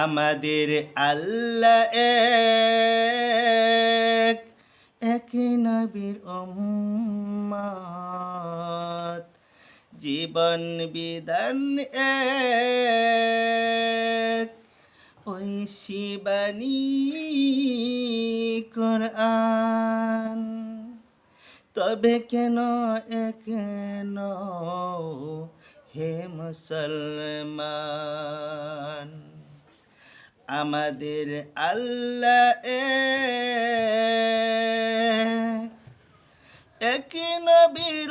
আমাদের আল্লাহ এক এক নবীর উম্মত জীবন বিধান এক, ওই শিবানী কোরআন। তবে কেন এক হে মুসলমান? আমাদের আল্লাহ এক, নবীর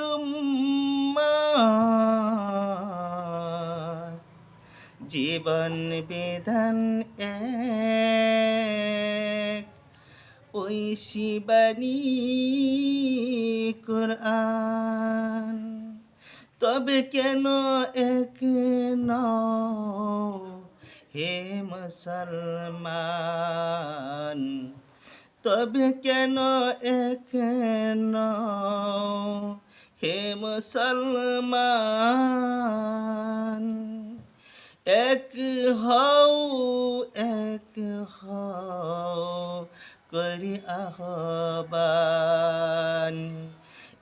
জীবন বিধান এক। ওই শিবানী কোরআন। তবে কেন এক নও? হে মুসলমান, তবে কেন এক হে মুসলমান, এক হও এক হও করি আহ্বান।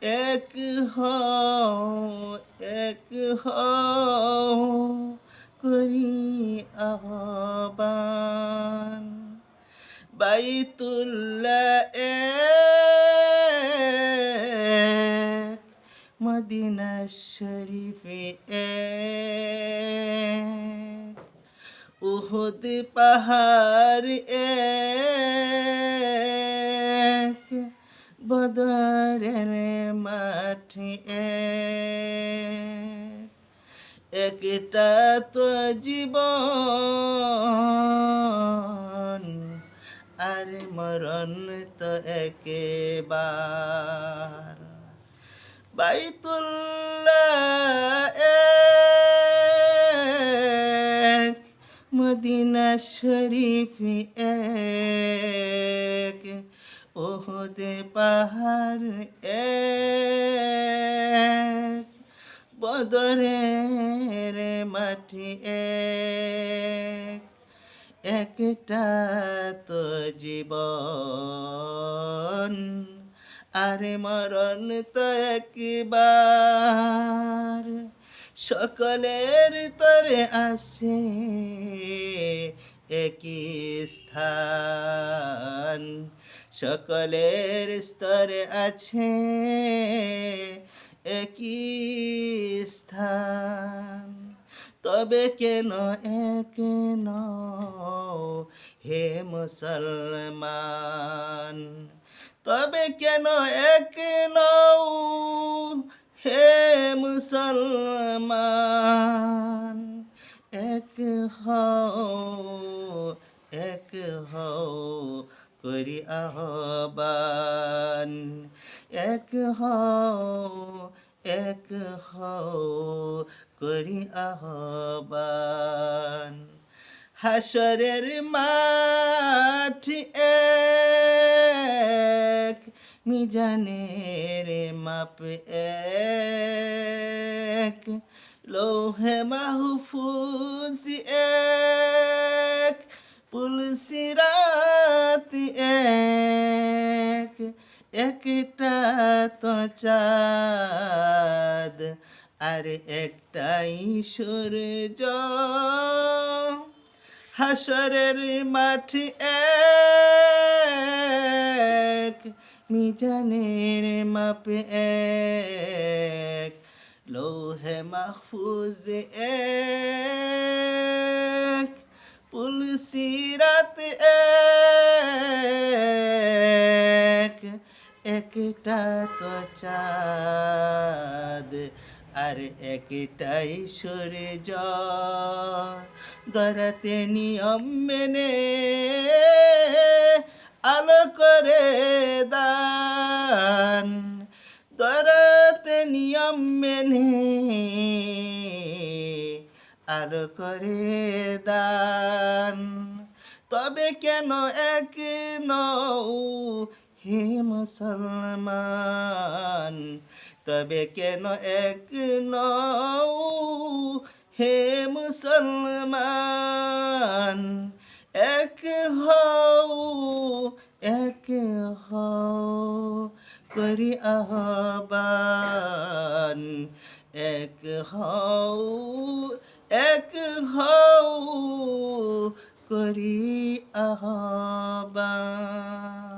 এক হও এক হও করি আহ্বান। বাইতুল্লাহ এক মদিনা শরীফ এক। উহুদ পাহাড় এক বদরের মাঠ এক। একটা তো জীবন আর মরণ তো একেবার। বাইতুল্লাহ এক মদিনা শরীফ এক ওহদে পাহাড় এক। বদরের মাটি এক একটা তো জীবন, আরে মরণ তো একবার। সকলের তরে আসে একই স্থান, সকলের স্তরে আছে একই স্থান তবে কেন এক নও হে মুসলমান? তবে কেন এক নও হে মুসলমান? এক হও এক হও করি আহ্বান। এক হও এক হও করি আহবান। হাসরের মাঠ এক, মিজানের মাপ এক। লৌহে মাহফুজ এক পুলসিরাত এক, একটা তো চাঁদ আর একটাই সূর্য। হাসরের মাঠ এক, মিজানের মাপ এক, লৌহে মাহফুজ এক। পুলসিরাত এক, একটা তো চাঁদ আর একটাই সূর্য। দরাতে নিয়ম মেনে আলো করে দান। দরাতে নিয়ম মেনে আরও করে দান। তবে কেন এক নৌ হে মুসলমান? তবে কেন এক নৌ হে মুসলমান? এক হও এক হও করি আহ্বান। এক হও এক হও করি আহ্বান।